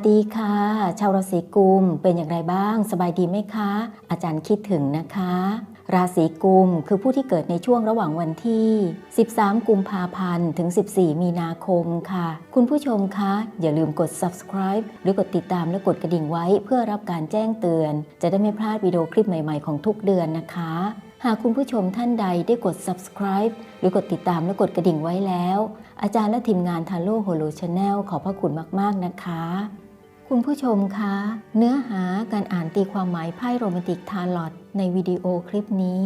สวัสดีค่ะ ชาวราศีกุมเป็นอย่างไรบ้าง สบายดีไหมคะ อาจารย์คิดถึงนะคะ ราศีกุมคือผู้ที่เกิดในช่วงระหว่างวันที่ 13 กุมภาพันธ์ถึง 14 มีนาคมค่ะ คุณผู้ชมคะ อย่าลืมกด subscribe หรือกดติดตามและกดกระดิ่งไว้ เพื่อรับการแจ้งเตือน จะได้ไม่พลาดวิดีโอคลิปใหม่ ๆ ของทุกเดือนนะคะหากคุณผู้ชมท่านใดได้กด subscribe หรือกดติดตามและกดกระดิ่งไว้แล้ว อาจารย์และทีมงานทาโร่โฮโลชาแนลขอพระคุณมาก ๆ นะคะ คุณผู้ชมคะ เนื้อหาการอ่านตีความหมายไพ่โรแมนติกทาร์ลอตในวิดีโอคลิปนี้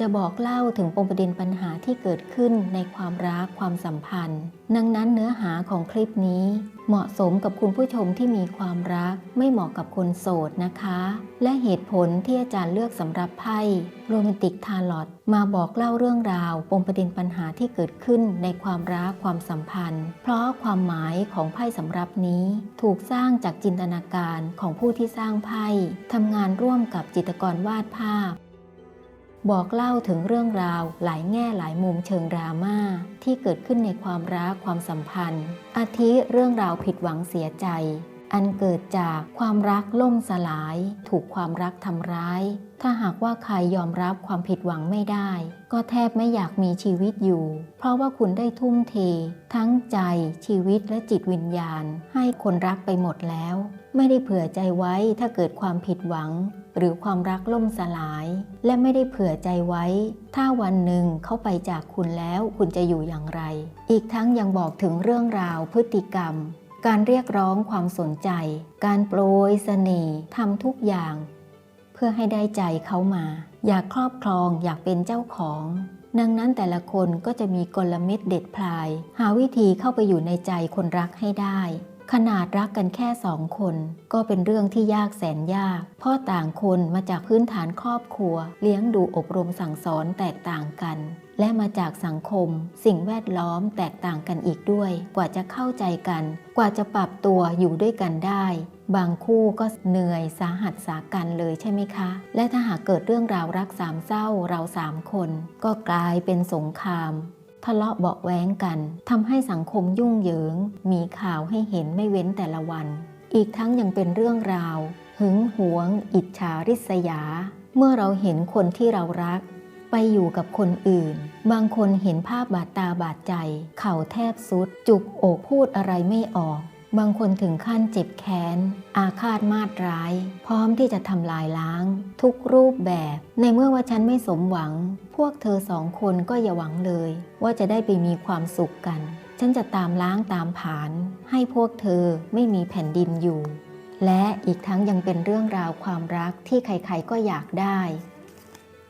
จะบอกเล่าถึงปมประเด็นปัญหาที่เกิดขึ้นในความรักความสัมพันธ์ ดังนั้นเนื้อหาของคลิปนี้ เหมาะสมกับคุณผู้ชมที่มีความรัก ไม่เหมาะกับคนโสดนะคะ และเหตุผลที่อาจารย์เลือกสำหรับไพ่โรแมนติกทาร์ลอตมาบอกเล่าเรื่องราว ปมประเด็นปัญหาที่เกิดขึ้นในความรักความสัมพันธ์ เพราะความหมายของไพ่สำรับนี้ ถูกสร้างจากจินตนาการของผู้ที่สร้างไพ่ทำงานร่วมกับจิตรกรวาดภาพ บอกเล่าถึงเรื่องราวหลายแง่หลายมุมเชิงดราม่าที่เกิดขึ้นในความรักความสัมพันธ์ อาทิเรื่องราวผิดหวังเสียใจ อันเกิดจากความรักล่มสลาย ถูกความรักทำร้าย ถ้าหากว่าใครยอมรับความผิดหวังไม่ได้ ก็แทบไม่อยากมีชีวิตอยู่ เพราะว่าคุณได้ทุ่มเท ทั้งใจ ชีวิตและจิตวิญญาณ ให้คนรักไปหมดแล้ว ไม่ได้เผื่อใจไว้ถ้าเกิดความผิดหวัง หรือความรักล่มสลาย และไม่ได้เผื่อใจไว้ ถ้าวันหนึ่งเขาไปจากคุณแล้วคุณจะอยู่อย่างไร อีกทั้งยังบอกถึงเรื่องราวพฤติกรรม การเรียกร้องความสนใจ การโปรยเสน่ห์ทำทุกอย่าง เพื่อให้ได้ใจเขามา อยากครอบครองอยากเป็นเจ้าของดังนั้นแต่ละคนก็จะมีกลเม็ดเด็ดพลาย หาวิธีเข้าไปอยู่ในใจคนรักให้ได้ ขนาดรักกันแค่สองคน ก็เป็นเรื่องที่ยากแสนยาก เพราะต่างคนมาจากพื้นฐานครอบครัว เลี้ยงดูอบรมสั่งสอนแตกต่างกัน และมาจากสังคม สิ่งแวดล้อมแตกต่างกันอีกด้วย กว่าจะเข้าใจกัน กว่าจะปรับตัวอยู่ด้วยกันได้ บางคู่ก็เหนื่อยสาหัสสากันเลยใช่ไหมคะ และถ้าหากเกิดเรื่องราวรักสามเศร้าเราสามคน ก็กลายเป็นสงคราม ทะเลาะเบาแว้งกันทำให้สังคมยุ่งเหยิง มีข่าวให้เห็นไม่เว้นแต่ละวัน อีกทั้งยังเป็นเรื่องราว หึงหวง อิจฉาริษยา เมื่อเราเห็นคนที่เรารัก ไปอยู่กับคนอื่น บางคนเห็นภาพบาดตาบาดใจ เข่าแทบสุด จุกอกพูดอะไรไม่ออก บางคนถึงขั้นเจ็บแค้น อาฆาตมาตร้าย พร้อมที่จะทำลายล้าง ทุกรูปแบบ ในเมื่อว่าฉันไม่สมหวัง พวกเธอสองคนก็อย่าหวังเลย ว่าจะได้ไปมีความสุขกัน ฉันจะตามล้างตามผาน ให้พวกเธอไม่มีแผ่นดินอยู่ และอีกทั้งยังเป็นเรื่องราวความรักที่ใครๆก็อยากได้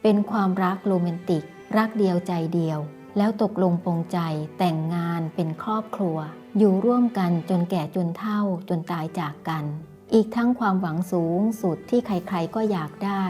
เป็นความรักโรแมนติก รักเดียวใจเดียว แล้วตกลงปรงใจแต่งงานเป็นครอบครัว อยู่ร่วมกันจนแก่จนเฒ่าจนตายจากกัน อีกทั้งความหวังสูงสุดที่ใครๆก็อยากได้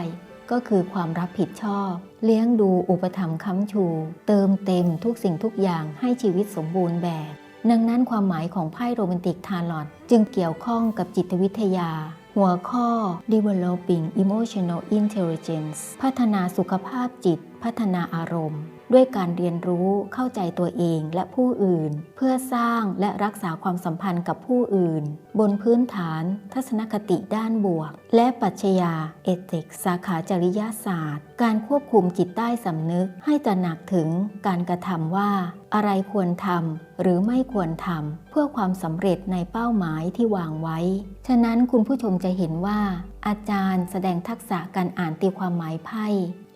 ก็คือความรับผิดชอบ เลี้ยงดูอุปถัมภ์ค้ำชู เติมเต็มทุกสิ่งทุกอย่างให้ชีวิตสมบูรณ์แบบ ดังนั้นความหมายของไพ่โรแมนติกทาร์ลอตจึงเกี่ยวข้องกับจิตวิทยา หัวข้อ developing emotional intelligence พัฒนาสุขภาพจิต พัฒนาอารมณ์ ด้วยการเรียนรู้เข้าใจตัวเองและผู้อื่น เพื่อสร้างและรักษาความสัมพันธ์กับผู้อื่น บนพื้นฐาน ทัศนคติด้านบวก และปัชญาเอติก สาขาจริยศาสตร์ การควบคุมจิตใต้สำนึกให้ตระหนักถึงการกระทำว่า อะไรควรทำหรือไม่ควรทำเพื่อความสำเร็จในเป้าหมายที่วางไว้ ฉะนั้นคุณผู้ชมจะเห็นว่า อาจารย์แสดงทักษะการอ่านตีความหมายไพ่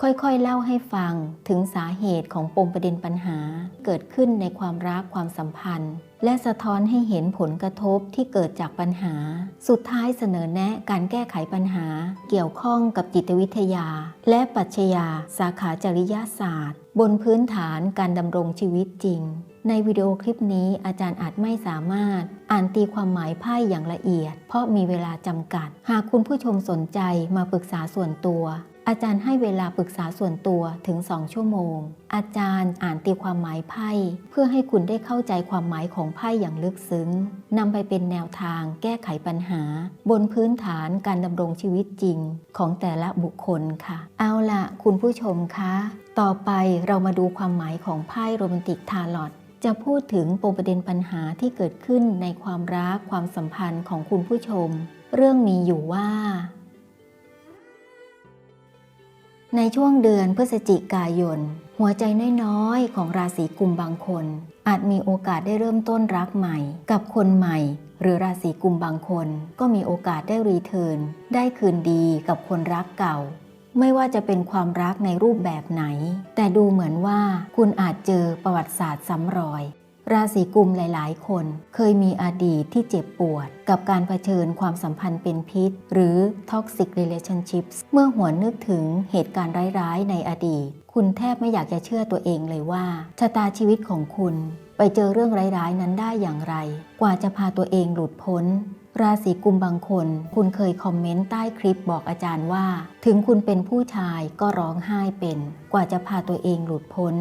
ค่อยๆ เล่าให้ฟังถึงสาเหตุของปมประเด็นปัญหา เกิดขึ้นในความรักความสัมพันธ์ และสะท้อนให้เห็นผลกระทบที่เกิดจากปัญหา สุดท้ายเสนอแนะการแก้ไขปัญหา เกี่ยวข้องกับจิตวิทยา และปัชญา สาขาจริยศาสตร์ บนพื้นฐานการดำรงชีวิตจริง ในวิดีโอคลิปนี้อาจารย์อาจไม่สามารถ อ่านตีความหมายไพ่อย่างละเอียด เพราะมีเวลาจำกัด หากคุณผู้ชมสนใจมาปรึกษาส่วนตัว อาจารย์ให้เวลาปรึกษาส่วนตัวถึง2ชั่วโมง อาจารย์อ่านตีความหมายไพ่ เพื่อให้คุณได้เข้าใจความหมายของไพ่อย่างลึกซึ้งนำไปเป็นแนวทางแก้ไขปัญหา บนพื้นฐานการดำรงชีวิตจริงของแต่ละบุคคลค่ะ เอาล่ะคุณผู้ชมคะ ต่อไปเรามาดูความหมายของไพ่โรแมนติกทาร์ลอตจะพูดถึงปมประเด็นปัญหาที่เกิดขึ้นในความรักความสัมพันธ์ของคุณผู้ชม เรื่องมีอยู่ว่า ในช่วงเดือนพฤศจิกายน หัวใจน้อยๆ ของราศีกุมบางคน อาจมีโอกาสได้เริ่มต้นรักใหม่ กับคนใหม่ หรือราศีกุมบางคน ก็มีโอกาสได้รีเทิร์นได้คืนดีกับคนรักเก่า ไม่ว่าจะเป็นความรักในรูปแบบไหน แต่ดูเหมือนว่าคุณอาจเจอประวัติศาสตร์ซ้ำรอย ราศีกุมหลาย ๆ คนเคยมีอดีตที่เจ็บปวด กับการเผชิญความสัมพันธ์เป็นพิษ หรือ toxic relationships เมื่อหวนนึกถึงเหตุการณ์ร้าย ๆ ในอดีต คุณแทบไม่อยากจะเชื่อตัวเองเลยว่า ชะตาชีวิตของคุณ ไปเจอเรื่องร้าย ๆ นั้นได้อย่างไร กว่าจะพาตัวเองหลุดพ้นราศีกุมบางคน คุณเคยคอมเมนต์ใต้คลิปบอกอาจารย์ว่า ถึงคุณเป็นผู้ชายก็ร้องไห้เป็น กว่าจะพาตัวเองหลุดพ้น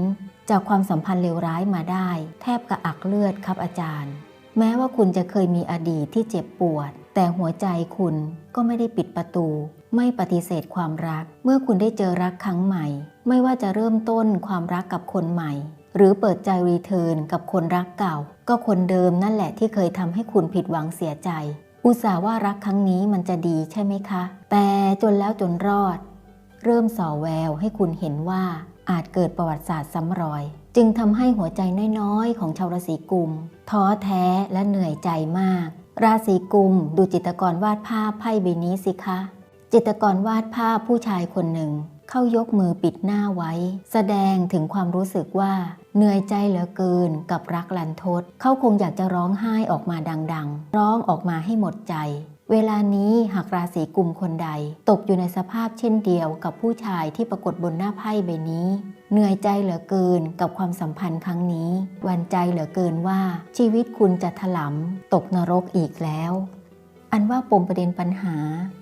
จากความสัมพันธ์เลวร้ายมาได้ แทบกระอักเลือดครับอาจารย์ แม้ว่าคุณจะเคยมีอดีตที่เจ็บปวด แต่หัวใจคุณก็ไม่ได้ปิดประตู ไม่ปฏิเสธความรัก เมื่อคุณได้เจอรักครั้งใหม่ ไม่ว่าจะเริ่มต้นความรักกับคนใหม่ หรือเปิดใจรีเทิร์นกับคนรักเก่า ก็คนเดิมนั่นแหละที่เคยทำให้คุณผิดหวังเสียใจ อุตส่าห์ว่ารักครั้งนี้มันจะดีใช่ไหมคะ แต่จนแล้วจนรอด เริ่มส่อแววให้คุณเห็นว่า อาจเกิดประวัติศาสตร์ซ้ำรอย จึงทำให้หัวใจน้อยๆ ของชาวราศีกุม ท้อแท้และเหนื่อยใจมาก ราศีกุมดูจิตรกรวาดภาพไพ่ใบนี้สิคะ จิตรกรวาดภาพผู้ชายคนหนึ่ง เข้ายกมือปิดหน้าไว้ แสดงถึงความรู้สึกว่า เหนื่อยใจเหลือเกินกับรักลันทดเขาคงอยากจะร้องไห้ออกมาดังๆ ร้องออกมาให้หมดใจ เวลานี้หากราศีกุมคนใด ตกอยู่ในสภาพเช่นเดียวกับผู้ชายที่ปรากฏบนหน้าไพ่ใบนี้ เหนื่อยใจเหลือเกินกับความสัมพันธ์ครั้งนี้หวันใจเหลือเกินว่าชีวิตคุณจะถลำตกนรกอีกแล้ว อันว่าปมประเด็นปัญหา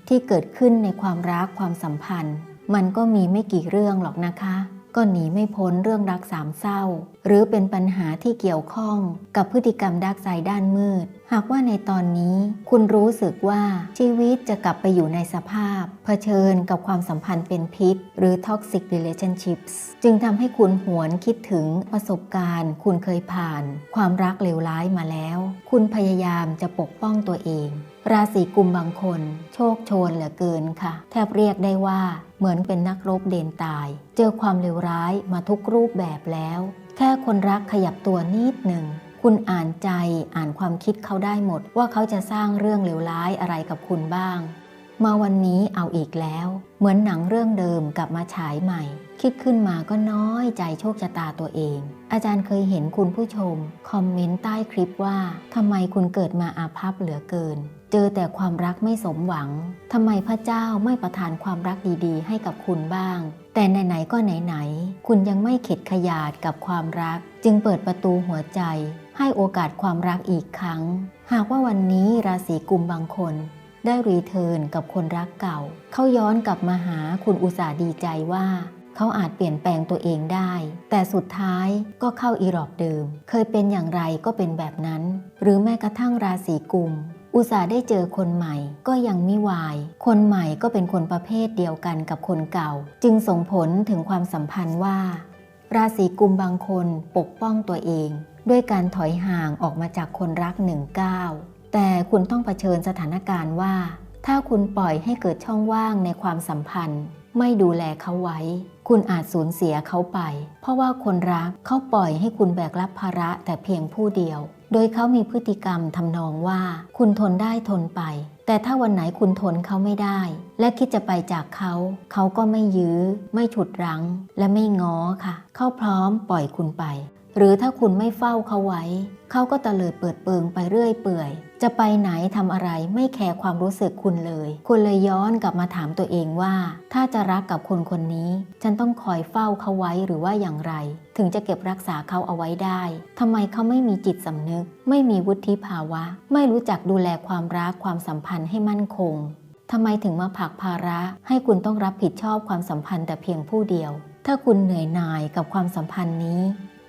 ที่เกิดขึ้นในความรักความสัมพันธ์ มันก็มีไม่กี่เรื่องหรอกนะคะ ก็หนีไม่พ้นเรื่องรักสามเศร้า หรือเป็นปัญหาที่เกี่ยวข้องกับพฤติกรรมดักไซด้านมืด หากว่าในตอนนี้คุณรู้สึกว่าชีวิตจะกลับไปอยู่ในสภาพ เผชิญกับความสัมพันธ์เป็นพิษ หรือ toxic relationships จึงทำให้คุณหวนคิดถึงประสบการณ์ คุณเคยผ่าน ความรักเลวร้ายมาแล้ว คุณพยายามจะปกป้องตัวเองราศีกุมบางคน โชคโชนเหลือเกินค่ะ แทบเรียกได้ว่าเหมือนเป็นนักรบเดนตาย เจอความเลวร้ายมาทุกรูปแบบแล้ว แค่คนรักขยับตัวนิดหนึ่งคุณอ่านใจอ่านความคิดเขาได้หมด ว่าเขาจะสร้างเรื่องเลวร้ายอะไรกับคุณบ้าง มาวันนี้เอาอีกแล้ว เหมือนหนังเรื่องเดิมกลับมาฉายใหม่ คิดขึ้นมาก็น้อยใจโชคชะตาตัวเอง อาจารย์เคยเห็นคุณผู้ชม คอมเมนต์ใต้คลิปว่าทำไมคุณเกิดมาอาภัพเหลือเกิน เจอแต่ความรักไม่สมหวังทำไมพระเจ้าไม่ประทานความรักดีๆ ให้กับคุณบ้าง แต่ไหนๆก็ไหนๆ คุณยังไม่เข็ดขยาดกับความรัก จึงเปิดประตูหัวใจ ให้โอกาสความรักอีกครั้ง หากว่าวันนี้ราศีกุมบางคน ได้รีเทิร์นกับคนรักเก่า เขาย้อนกลับมาหาคุณอุตสาห์ดีใจว่า เขาอาจเปลี่ยนแปลงตัวเองได้ แต่สุดท้ายก็เข้าอีรอบเดิม เคยเป็นอย่างไรก็เป็นแบบนั้น หรือแม้กระทั่งราศีกุม อุตส่าห์ได้เจอคนใหม่ก็ยังไม่วาย คนใหม่ก็เป็นคนประเภทเดียวกันกับคนเก่า จึงส่งผลถึงความสัมพันธ์ว่า ราศีกุมบางคนปกป้องตัวเอง ด้วยการถอยห่างออกมาจากคนรักหนึ่งก้าวแต่คุณต้องเผชิญสถานการณ์ว่า ถ้าคุณปล่อยให้เกิดช่องว่างในความสัมพันธ์ ไม่ดูแลเขาไว้ คุณอาจสูญเสียเขาไป เพราะว่าคนรักเขาปล่อยให้คุณแบกรับภาระแต่เพียงผู้เดียว โดยเขามีพฤติกรรมทำนองว่า คุณทนได้ทนไป แต่ถ้าวันไหนคุณทนเขาไม่ได้ และคิดจะไปจากเขา เขาก็ไม่ยื้อ ไม่ฉุดรั้ง และไม่ง้อค่ะ เขาพร้อมปล่อยคุณไป หรือถ้าคุณไม่เฝ้าเขาไว้ เขาก็ตะเลิดเปิดเปิงไปเรื่อยเปื่อย จะไปไหนทำอะไรไม่แคร์ความรู้สึกคุณเลย คุณเลยย้อนกลับมาถามตัวเองว่า ถ้าจะรักกับคนคนนี้ ฉันต้องคอยเฝ้าเขาไว้หรือว่าอย่างไร ถึงจะเก็บรักษาเขาเอาไว้ได้ทำไมเขาไม่มีจิตสำนึก ไม่มีวุฒิภาวะ ไม่รู้จักดูแลความรักความสัมพันธ์ให้มั่นคงทำไมถึงมาผักภาระ ให้คุณต้องรับผิดชอบความสัมพันธ์แต่เพียงผู้เดียว ถ้าคุณเหนื่อยหน่ายกับความสัมพันธ์นี้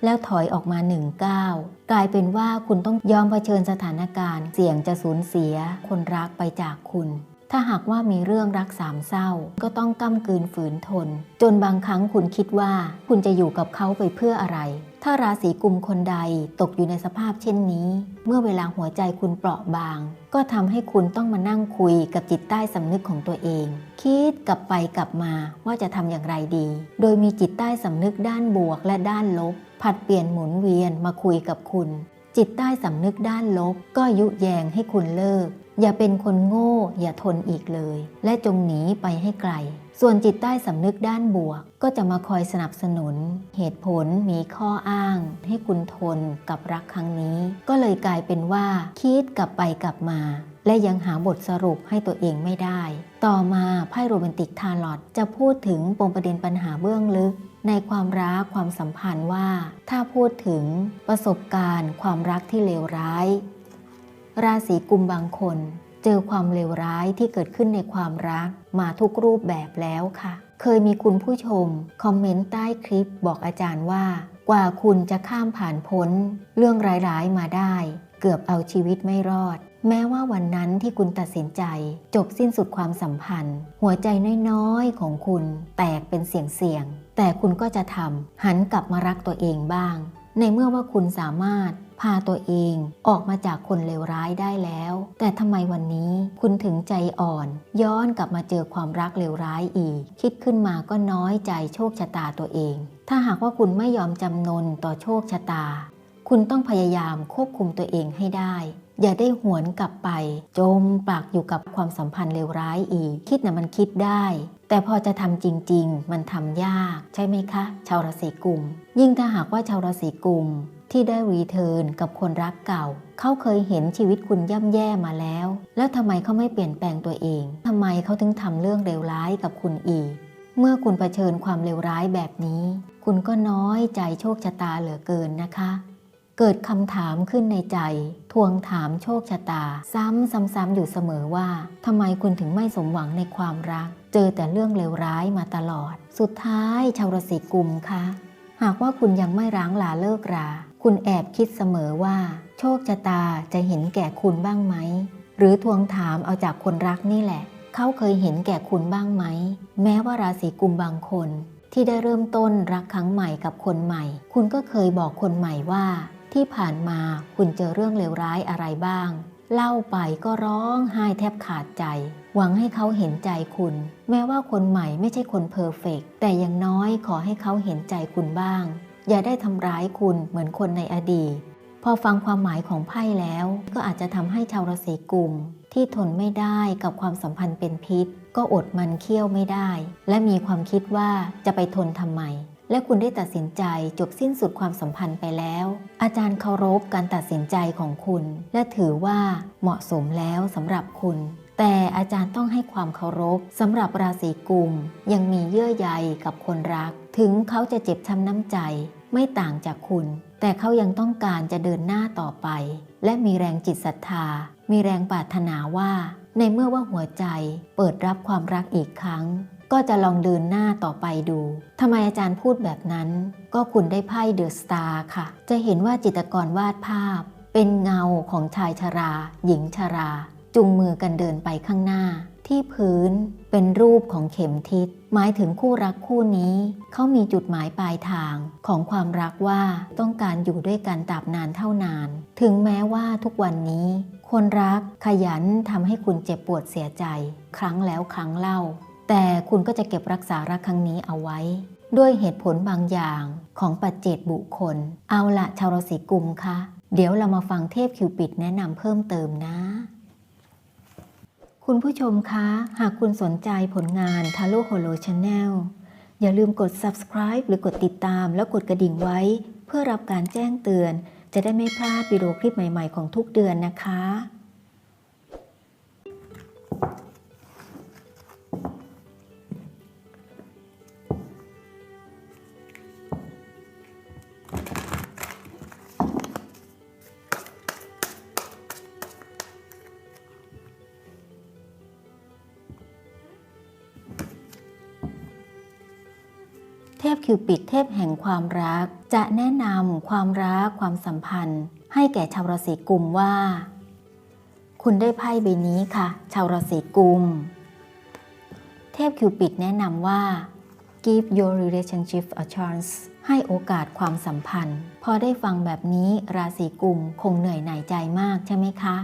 แล้วถอยออกมาหนึ่งก้าวกลายเป็นว่าคุณต้องยอมเผชิญสถานการณ์ เสี่ยงจะสูญเสีย คนรักไปจากคุณถ้าหากว่ามีเรื่องรักสามเศร้า ก็ต้องก้ำกืนฝืนทน จนบางครั้งคุณคิดว่า คุณจะอยู่กับเขาไปเพื่ออะไร ถ้าราศีกุมคนใดตกอยู่ในสภาพเช่นนี้ เมื่อเวลาหัวใจคุณเปราะบาง ก็ทำให้คุณต้องมานั่งคุยกับจิตใต้สำนึกของตัวเอง คิดกลับไปกลับมาว่าจะทำอย่างไรดี โดยมีจิตใต้สำนึกด้านบวกและด้านลบ ผัดเปลี่ยนหมุนเวียนมาคุยกับคุณ จิตใต้สำนึกด้านลบ ก็ยุแยงให้คุณเลิก อย่าเป็นคนโง่ อย่าทนอีกเลย และจงหนีไปให้ไกล ส่วนจิตใต้สำนึกด้านบวก ก็จะมาคอยสนับสนุน เหตุผลมีข้ออ้าง ให้คุณทนกับรักครั้งนี้ ก็เลยกลายเป็นว่า คิดกลับไปกลับมาและยังหาบทสรุปให้ตัวเองไม่ได้ ต่อมาไพ่โรแมนติกทาร์ลอตจะพูดถึงปมประเด็นปัญหาเบื้องลึก ในความรักความสัมพันธ์ว่า ถ้าพูดถึงประสบการณ์ ความรักที่เลวร้าย ราศีกุมบางคน เจอความเลวร้ายที่เกิดขึ้นในความรักมาทุกรูปแบบแล้วค่ะ เคยมีคุณผู้ชม คอมเมนต์ใต้คลิปบอกอาจารย์ว่า กว่าคุณจะข้ามผ่านพ้น เรื่องร้ายๆมาได้ เกือบเอาชีวิตไม่รอดแม้ว่าวันนั้นที่คุณตัดสินใจ จบสิ้นสุดความสัมพันธ์ หัวใจน้อยๆของคุณแตกเป็นเสียงๆ แต่คุณก็จะทำหันกลับมารักตัวเองบ้าง ในเมื่อว่าคุณสามารถพาตัวเองออกมาจากคนเลวร้ายได้แล้ว แต่ทำไมวันนี้คุณถึงใจอ่อน ย้อนกลับมาเจอความรักเลวร้ายอีก คิดขึ้นมาก็น้อยใจโชคชะตาตัวเอง ถ้าหากว่าคุณไม่ยอมจำนนต่อโชคชะตา คุณต้องพยายามควบคุมตัวเองให้ได้ อย่าได้หวนกลับไป จมปากอยู่กับความสัมพันธ์เลวร้ายอีก คิดนะมันคิดได้ แต่พอจะทำจริง ๆ มันทำยาก ใช่ไหมคะ ชาวราศีกุม ยิ่งถ้าหากว่าชาวราศีกุมที่ได้รีเทิร์นกับคนรักเก่า เขาเคยเห็นชีวิตคุณย่ำแย่มาแล้ว แล้วทำไมเขาไม่เปลี่ยนแปลงตัวเอง ทำไมเขาถึงทำเรื่องเลวร้ายกับคุณอีก เมื่อคุณเผชิญความเลวร้ายแบบนี้ คุณก็น้อยใจโชคชะตาเหลือเกินนะคะ เกิดคำถามขึ้นในใจ ทวงถามโชคชะตา ซ้ำๆอยู่เสมอว่าทำไมคุณถึงไม่สมหวังในความรัก เจอแต่เรื่องเลวร้ายมาตลอด สุดท้ายชาวราศีกุมคะ หากว่าคุณยังไม่ร้างลาเลิกรา คุณแอบคิดเสมอว่า โชคชะตาจะเห็นแก่คุณบ้างไหม หรือทวงถามเอาจากคนรักนี่แหละ เขาเคยเห็นแก่คุณบ้างไหม แม้ว่าราศีกุมบางคน ที่ได้เริ่มต้นรักครั้งใหม่กับคนใหม่ คุณก็เคยบอกคนใหม่ว่า ที่ผ่านมาคุณเจอเรื่องเลวร้ายอะไรบ้าง เล่าไปก็ร้องไห้แทบขาดใจ หวังให้เขาเห็นใจคุณ แม้ว่าคนใหม่ไม่ใช่คนเพอร์เฟกต์แต่อยังน้อยขอให้เขาเห็นใจคุณบ้าง อย่าได้ทำร้ายคุณเหมือนคนในอดีต พอฟังความหมายของไพ่แล้ว ก็อาจจะทำให้ชาวราศีกุมที่ทนไม่ได้กับความสัมพันธ์เป็นพิษ ก็อดมันเคี้ยวไม่ได้ และมีความคิดว่าจะไปทนทำไม และคุณได้ตัดสินใจจบสิ้นสุดความสัมพันธ์ไปแล้ว อาจารย์เคารพการตัดสินใจของคุณ และถือว่าเหมาะสมแล้วสำหรับคุณ แต่อาจารย์ต้องให้ความเคารพสำหรับราศีกุม ยังมีเยื่อใยกับคนรัก ถึงเขาจะเจ็บช้ำน้ำใจไม่ต่างจากคุณ แต่เขายังต้องการจะเดินหน้าต่อไป และมีแรงจิตศรัทธา มีแรงปรารถนาว่า ในเมื่อว่าหัวใจเปิดรับความรักอีกครั้ง ก็จะลองเดินหน้าต่อไปดูทำไมอาจารย์พูดแบบนั้น ก็คุณได้ไพ่เดอะสตาร์ค่ะ จะเห็นว่าจิตรกรวาดภาพ เป็นเงาของชายชรา หญิงชรา จุงมือกันเดินไปข้างหน้า ที่พื้นเป็นรูปของเข็มทิศ หมายถึงคู่รักคู่นี้ เขามีจุดหมายปลายทางของความรักว่าต้องการอยู่ด้วยกันตราบนานเท่านาน ถึงแม้ว่าทุกวันนี้ คนรักขยันทำให้คุณเจ็บปวดเสียใจ ครั้งแล้วครั้งเล่า แต่คุณก็จะเก็บรักษารักครั้งนี้เอาไว้ ด้วยเหตุผลบางอย่างของปัจเจกบุคคล เอาละชาวราศีกุมคะเดี๋ยวเรามาฟังเทพคิวปิดแนะนำเพิ่มเติมนะ คุณผู้ชมคะ หากคุณสนใจผลงาน t a r o Holo Channel อย่าลืมกด subscribe หรือกดติดตามแล้วกดกระดิ่งไว้ เพื่อรับการแจ้งเตือน จะได้ไม่พลาดวิดีโอคลิปใหม่ ๆ ของทุกเดือนนะคะ คิวปิดเทพแห่งความรัก จะแนะนำความรักความสัมพันธ์ ให้แก่ชาวราศีกุมว่า คุณได้ไพ่ใบนี้ค่ะ ชาวราศีกุม เทพคิวปิดแนะนำว่า give your relationship a chance ให้โอกาสความสัมพันธ์ พอได้ฟังแบบนี้ราศีกุมคงเหนื่อยหน่ายใจมากใช่ไหมคะ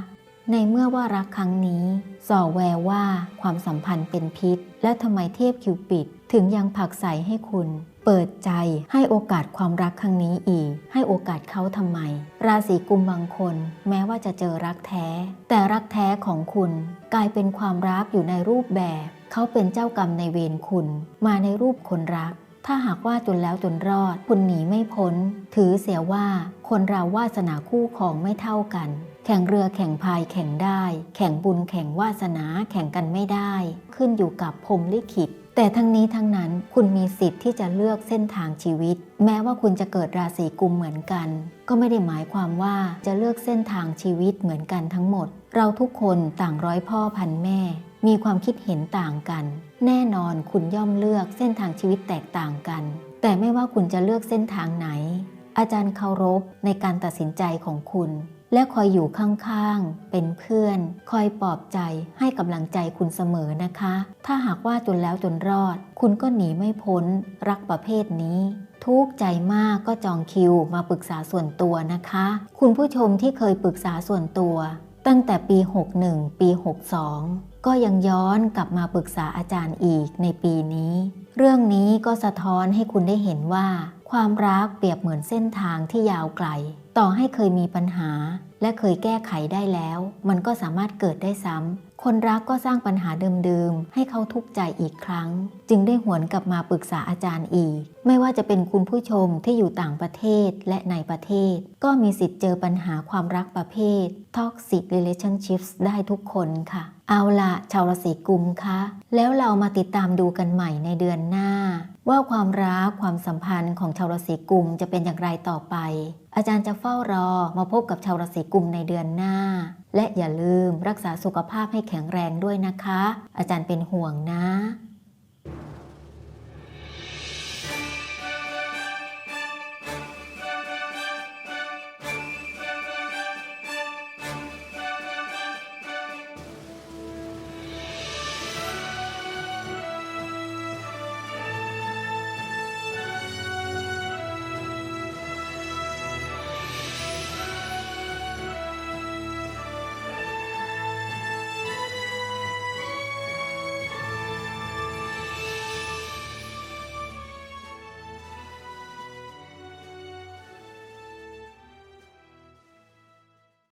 ในเมื่อว่ารักครั้งนี้ส่อแววว่าความสัมพันธ์เป็นพิษ และทำไมเทพคิวปิด ถึงยังผักใสให้คุณ เปิดใจให้โอกาสความรักครั้งนี้อีก ให้โอกาสเขาทำไม ราศีกุมบางคน แม้ว่าจะเจอรักแท้ แต่รักแท้ของคุณกลายเป็นความรักอยู่ในรูปแบบ เขาเป็นเจ้ากรรมในเวรคุณ มาในรูปคนรัก ถ้าหากว่าจนแล้วจนรอด คุณหนีไม่พ้น ถือเสียว่าคนเราวาสนาคู่ของไม่เท่ากัน แข่งเรือแข่งพายแข่งได้ แข่งบุญแข่งวาสนาแข่งกันไม่ได้ ขึ้นอยู่กับพรมลิขิต แต่ทั้งนี้ทั้งนั้นคุณมีสิทธิ์ที่จะเลือกเส้นทางชีวิต แม้ว่าคุณจะเกิดราศีกุมเหมือนกัน ก็ไม่ได้หมายความว่าจะเลือกเส้นทางชีวิตเหมือนกันทั้งหมด เราทุกคนต่างร้อยพ่อพันแม่ มีความคิดเห็นต่างกัน แน่นอนคุณย่อมเลือกเส้นทางชีวิตแตกต่างกัน แต่ไม่ว่าคุณจะเลือกเส้นทางไหน อาจารย์เคารพในการตัดสินใจของคุณ และคอยอยู่ข้างๆ เป็นเพื่อน คอยปลอบใจให้กำลังใจคุณเสมอนะคะ ถ้าหากว่าจนแล้วจนรอด คุณก็หนีไม่พ้น รักประเภทนี้ทุกข์ใจมากก็จองคิวมาปรึกษาส่วนตัวนะคะ คุณผู้ชมที่เคยปรึกษาส่วนตัว ตั้งแต่ปี 61 ปี 62 ก็ยังย้อนกลับมาปรึกษาอาจารย์อีกในปีนี้ เรื่องนี้ก็สะท้อนให้คุณได้เห็นว่า ความรักเปรียบเหมือนเส้นทางที่ยาวไกล ต่อให้เคยมีปัญหา และเคยแก้ไขได้แล้ว มันก็สามารถเกิดได้ซ้ำ คนรักก็สร้างปัญหาเดิมๆ ให้เขาทุกข์ใจอีกครั้ง จึงได้หวนกลับมาปรึกษาอาจารย์อีก ไม่ว่าจะเป็นคุณผู้ชมที่อยู่ต่างประเทศและในประเทศ ก็มีสิทธิ์เจอปัญหาความรักประเภท toxic relationships ได้ทุกคนค่ะ เอาละชาวราศีกุมคะแล้วเรามาติดตามดูกันใหม่ในเดือนหน้า ว่าความรักความสัมพันธ์ของชาวราศีกุมจะเป็นอย่างไรต่อไป อาจารย์จะเฝ้ารอมาพบกับชาวราศีกุมในเดือนหน้า และอย่าลืมรักษาสุขภาพให้แข็งแรงด้วยนะคะ อาจารย์เป็นห่วงนะ